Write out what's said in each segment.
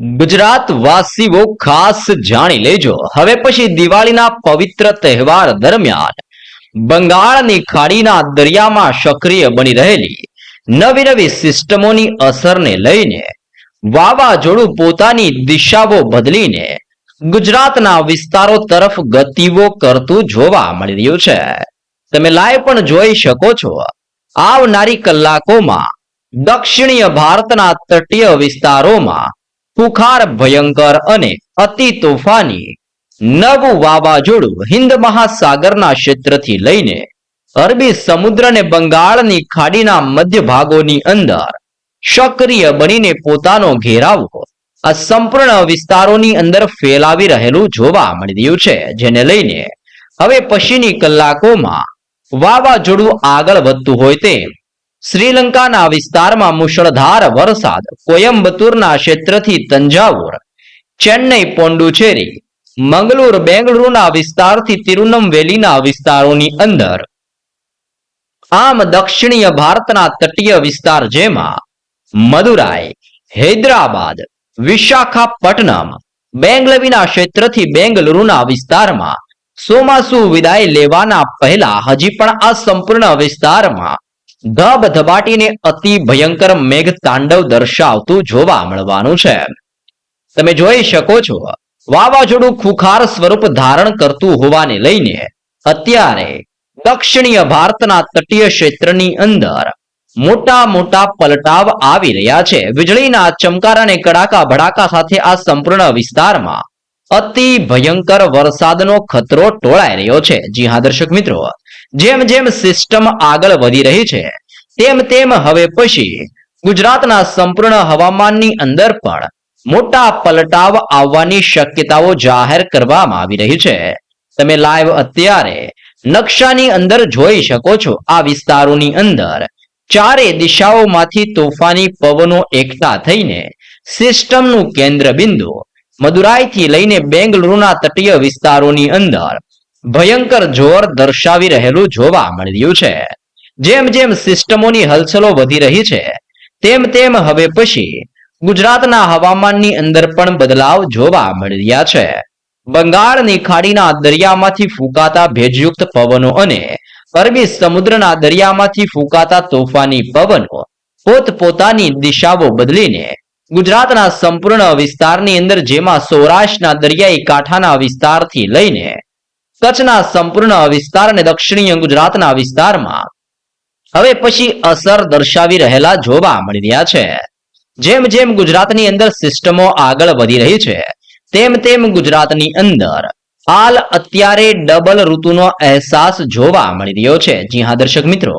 ગુજરાત વાસીઓ ખાસ જાણી લેજો. હવે પછી દિવાળીના પવિત્ર તહેવાર દરમિયાન બંગાળની ખાડીના દરિયામાં સક્રિય બની રહેલી નવી નવી સિસ્ટમોની અસરને લઈને વાવાઝોડું પોતાની દિશાઓ બદલીને ગુજરાતના વિસ્તારો તરફ ગતિઓ કરતું જોવા મળી રહ્યું છે. તમે લાઈવ પણ જોઈ શકો છો. આવનારી કલાકોમાં દક્ષિણીય ભારતના તટીય વિસ્તારોમાં ખુખાર ભયંકર અને અતિ તોફાની નવું વાવાઝોડું હિન્દ મહાસાગરના ક્ષેત્રથી લઈને અરબી સમુદ્ર અને બંગાળની ખાડીના મધ્ય ભાગોની અંદર સક્રિય બનીને પોતાનો ઘેરાવો આ સંપૂર્ણ વિસ્તારોની અંદર ફેલાવી રહેલું જોવા મળી રહ્યું છે, જેને લઈને હવે પછીની કલાકોમાં વાવાઝોડું આગળ વધતું હોય તેમ શ્રીલંકાના વિસ્તારમાં મુશળધાર વરસાદ કોયમ્બતુરના ક્ષેત્રથી તંજાવુર, ચેન્નઈ પોંડુચેરી મંગલુર, બેંગલુરુના વિસ્તારથી તિરુનમવેલીના વિસ્તારોની અંદર. આમ દક્ષિણીય ભારતના તટીય વિસ્તાર જેમાં મદુરાઈ, હૈદરાબાદ, વિશાખાપટ્ટનમ, બેંગલવીના ક્ષેત્રથી બેંગલુરુના વિસ્તારમાં સોમાસુ વિદાય લેવાના પહેલા હજી પણ આ સંપૂર્ણ વિસ્તારમાં ધબધબાટીને અતિ ભયંકર મેઘ તાંડવ દર્શાવતું જોવા મળવાનું છે. તમે જોઈ શકો છો, વાવાઝોડું ખુખાર સ્વરૂપ ધારણ કરતું હોવાને લઈને અત્યારે દક્ષિણીય ભારતના તટીય ક્ષેત્રની અંદર મોટા મોટા પલટાવ આવી રહ્યા છે. વીજળીના ચમકારા અને કડાકા ભડાકા સાથે આ સંપૂર્ણ વિસ્તારમાં અતિ ભયંકર વરસાદનો ખતરો ટોળાઈ રહ્યો છે. જી હા, દર્શક મિત્રો જેમ જેમ સિસ્ટમ આગળ વધી રહી છે, તેમ તેમ હવે પછી ગુજરાતના સંપૂર્ણ હવામાનની અંદર પણ મોટા પલટાવ આવવાની શક્યતાઓ જાહેર કરવામાં આવી રહી છે. તમે લાઈવ અત્યારે નકશાની અંદર જોઈ શકો છો, આ વિસ્તારોની અંદર ચારે દિશાઓમાંથી તોફાની પવનો એકઠા થઈને સિસ્ટમનું કેન્દ્ર બિંદુ મદુરાઈથી લઈને બેંગલુરુના તટીય વિસ્તારોની અંદર ભયંકર જોર દર્શાવી રહેલું જોવા મળી છે. જેમ જેમ સિસ્ટમોની હલચલો વધી રહી છે, તેમ તેમ હવે પછી ગુજરાતના હવામાનની અંદર પણ બદલાવ જોવા મળી રહ્યા છે. બંગાળની ખાડીના દરિયામાંથી ફૂંકાતા ભેજયુક્ત પવનો અને અરબી સમુદ્રના દરિયામાંથી ફૂંકાતા તોફાની પવનો પોતપોતાની દિશાઓ બદલીને ગુજરાતના સંપૂર્ણ વિસ્તારની અંદર જેમાં સૌરાષ્ટ્રના દરિયાઈ કાંઠાના વિસ્તારથી લઈને કચ્છના સંપૂર્ણ વિસ્તાર અને દક્ષિણીય ગુજરાતના વિસ્તારમાં. હવે પછી અસર દર્શાવી રહેલા જોવા મળી રહ્યા છે. જેમ જેમ ગુજરાતની અંદર સિસ્ટમો આગળ વધી રહી છે, તેમ તેમ ગુજરાતની અંદર હાલ અત્યારે ડબલ ઋતુનો અહેસાસ જોવા મળી રહ્યો છે. જી હા, દર્શક મિત્રો,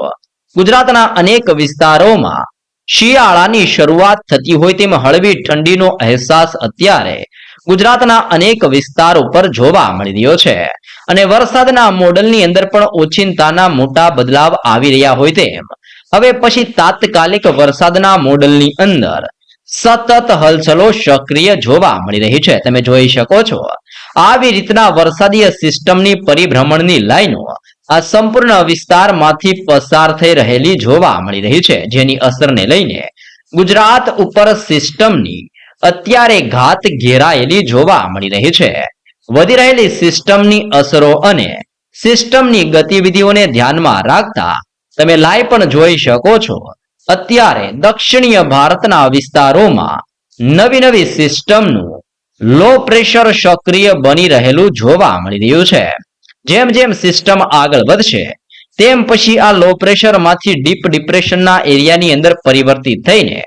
ગુજરાતના અનેક વિસ્તારોમાં શિયાળાની શરૂઆત થતી હોય તેમ હળવી ઠંડીનો અહેસાસ અત્યારે ગુજરાતના અનેક વિસ્તારો પર જોવા મળી રહ્યો છે. અને વરસાદના મોડલની અંદર પણ ઓચિંતાના મોટા બદલાવ આવી રહ્યા હોય તેમ. હવે પછી તાત્કાલિક વરસાદના મોડલની અંદર સતત હલચલો સક્રિય જોવા મળી રહી છે. તમે જોઈ શકો છો. આવી રીતના વરસાદીય સિસ્ટમની પરિભ્રમણની લાઈનો આ સંપૂર્ણ વિસ્તારમાંથી પસાર થઈ રહેલી જોવા મળી રહી છે. જેની અસરને લઈને ગુજરાત ઉપર સિસ્ટમની અત્યારે ઘાત ઘેરાયેલી જોવા મળી રહી છે. વધી રહેલી સિસ્ટમની અસરો અને સિસ્ટમની ગતિવિધિઓને ધ્યાનમાં રાખતા તમે લાઈવ પણ જોઈ શકો છો. અત્યારે દક્ષિણીય ભારતના વિસ્તારોમાં નવી નવી સિસ્ટમનું લો પ્રેશર સક્રિય બની રહેલું જોવા મળી રહ્યું છે. જેમ જેમ સિસ્ટમ આગળ વધશે, તેમ પછી આ લો પ્રેશરમાંથી ડીપ ડિપ્રેશનના એરિયાની અંદર પરિવર્તિત થઈને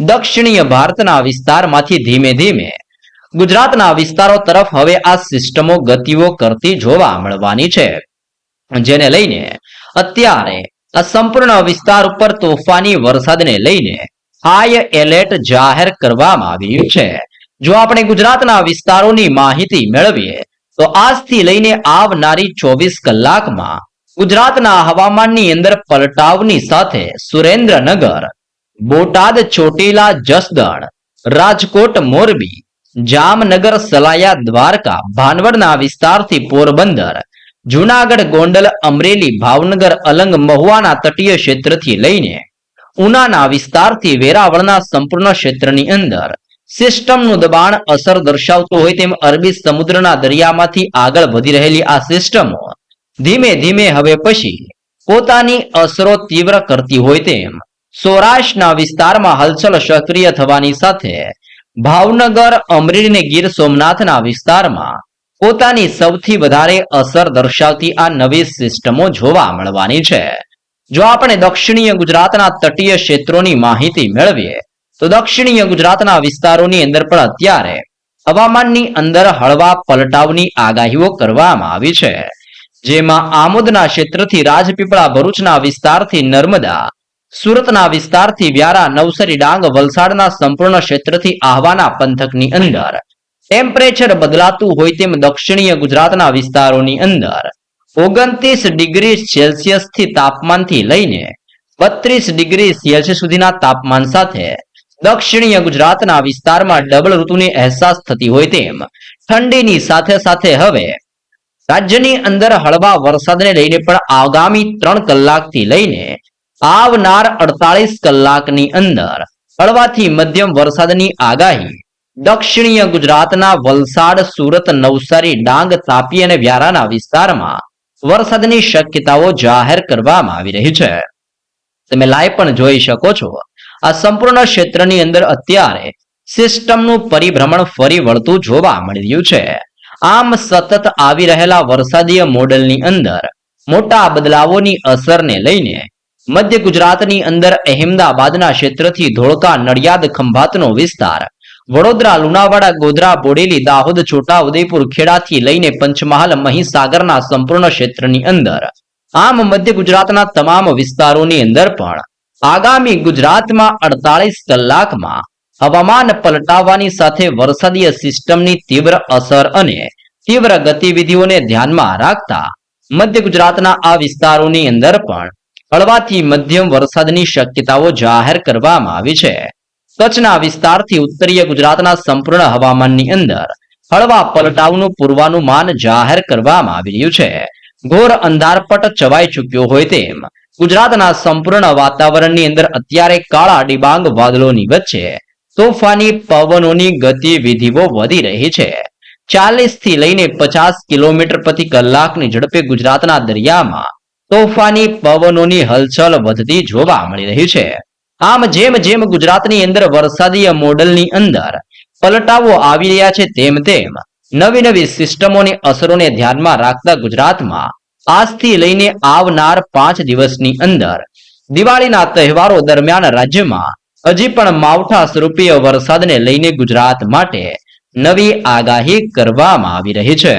દક્ષિણીય ભારતના વિસ્તારમાંથી ધીમે ધીમે ગુજરાતના વિસ્તારો તરફ હવે આ સિસ્ટમો ગતિઓ કરતી જોવા મળવાની છે. જેને લઈને અત્યારે આ સંપૂર્ણ વિસ્તાર ઉપર તોફાની વરસાદને લઈને હાઈ એલર્ટ જાહેર કરવામાં આવ્યું છે. જો આપણે ગુજરાતના વિસ્તારોની માહિતી મેળવીએ, તો આજથી લઈને આવનારી ચોવીસ કલાકમાં ગુજરાતના હવામાનની અંદર પલટાવની સાથે સુરેન્દ્રનગર બોટાદ ચોટીલા જસદણ, રાજકોટ મોરબી, જામનગર સલાયા દ્વારકા, ભાનવડના વિસ્તારથી પોરબંદર, જુનાગઢ ગોંડલ અમરેલી ભાવનગર અલંગ મહુવાના તટીય ક્ષેત્રથી લઈને ઉનાના વિસ્તારથી વેરાવળના સંપૂર્ણ ક્ષેત્રની અંદર સિસ્ટમનું દબાણ અસર દર્શાવતું હોય તેમ અરબી સમુદ્રના દરિયામાંથી આગળ વધી રહેલી આ સિસ્ટમો ધીમે ધીમે હવે પછી પોતાની અસરો તીવ્ર કરતી હોય તેમ સૌરાષ્ટ્રના વિસ્તારમાં હલચલ સક્રિય થવાની સાથે ભાવનગર અમરેલી અને ગીર સોમનાથના વિસ્તારમાં પોતાની સૌથી વધારે અસર દર્શાવતી આ નવી સિસ્ટમો જોવા મળવાની છે. જો આપણે દક્ષિણીય ગુજરાતના તટીય ક્ષેત્રોની માહિતી મેળવીએ, તો દક્ષિણીય ગુજરાતના વિસ્તારોની અંદર પણ અત્યારે હવામાનની અંદર હળવા પલટાવની આગાહીઓ કરવામાં આવી છે. જેમાં આમોદના ક્ષેત્રથી રાજપીપળા ભરૂચના વિસ્તારથી નર્મદા સુરતના વિસ્તારથી વ્યારા, નવસરી ડાંગ, વલસાડના સંપૂર્ણ ક્ષેત્રથી આહવાના પંથકની અંદર. ટેમ્પરેચર બદલાતું હોય તેમ દક્ષિણીય ગુજરાતના વિસ્તારોની અંદર. ઓગણત્રીસ ડિગ્રી સેલ્સિયસથી તાપમાનથી લઈને બત્રીસ ડિગ્રી સેલ્સિયસ સુધીના તાપમાન સાથે દક્ષિણીય ગુજરાતના વિસ્તારમાં ડબલ ઋતુની અહેસાસ થતી હોય તેમ ઠંડીની સાથે સાથે હવે રાજ્યની અંદર હળવા વરસાદને લઈને પણ આગામી ત્રણ કલાકથી લઈને આવનાર અડતાલીસ કલાકની અંદર હળવાથી મધ્યમ વરસાદની આગાહી. દક્ષિણીય ગુજરાતના વલસાડ, સુરત, નવસારી, ડાંગ, તાપી અને વ્યારાના વિસ્તારમાં વરસાદની શક્યતાઓ જાહેર કરવામાં આવી રહી છે. તમે લાઈવ પણ જોઈ શકો છો. આ સંપૂર્ણ ક્ષેત્રની અંદર અત્યારે સિસ્ટમનું પરિભ્રમણ ફરી વળતું જોવા મળી રહ્યું છે. આમ સતત આવી રહેલા વરસાદીય મોડલની અંદર મોટા બદલાવોની અસરને લઈને મધ્ય ગુજરાતની અંદર અહેમદાબાદના ક્ષેત્રથી ધોળકા નડિયાદ ખંભાતનો વિસ્તાર. વડોદરા, લુણાવાડા, ગોધરા, બોડેલી, દાહોદ, છોટા, ઉદયપુર, ખેડાથી લઈને પંચમહાલ, મહીસાગરના સંપૂર્ણ ક્ષેત્રની અંદર. આમ મધ્ય ગુજરાતના તમામ વિસ્તારોની અંદર પણ આગામી ગુજરાતમાં અડતાલીસ કલાકમાં હવામાન પલટાવવાની સાથે વરસાદીય સિસ્ટમની તીવ્ર અસર અને તીવ્ર ગતિવિધિઓને ધ્યાનમાં રાખતા મધ્ય ગુજરાતના આ વિસ્તારોની અંદર પણ હળવાથી મધ્યમ વરસાદની શક્યતાઓ જાહેર કરવામાં આવી છે. કચ્છના વિસ્તારથી ઉત્તરીય ગુજરાતના સંપૂર્ણ હવામાનની અંદર હળવા પલટાવનું પૂર્વાનુમાન જાહેર કરવામાં આવી રહ્યું છે. ઘોર અંધારપટ ચવાઈ ચૂક્યો હોય તેમ ગુજરાતના સંપૂર્ણ વાતાવરણની અંદર અત્યારે કાળા ડિબાંગ વાદળોની વચ્ચે તોફાની પવનોની ગતિવિધિઓ વધી રહી છે. ચાલીસથી લઈને પચાસ કિલોમીટર પ્રતિ કલાકની ઝડપે ગુજરાતના દરિયામાં તોફાની પવનોની હલચલ વધતી જોવા મળી રહી છે. આમ જેમ જેમ ગુજરાતની અંદર વરસાદીય મોડલની અંદર પલટાવો આવી રહ્યા છે, તેમ તેમ નવી નવી સિસ્ટમોની અસરોને ધ્યાનમાં રાખતા ગુજરાતમાં આજથી લઈને આવનાર પાંચ દિવસની અંદર દિવાળીના તહેવારો દરમિયાન રાજ્યમાં હજી પણ માવઠા સ્વરૂપીય વરસાદને લઈને ગુજરાત માટે નવી આગાહી કરવામાં આવી રહી છે.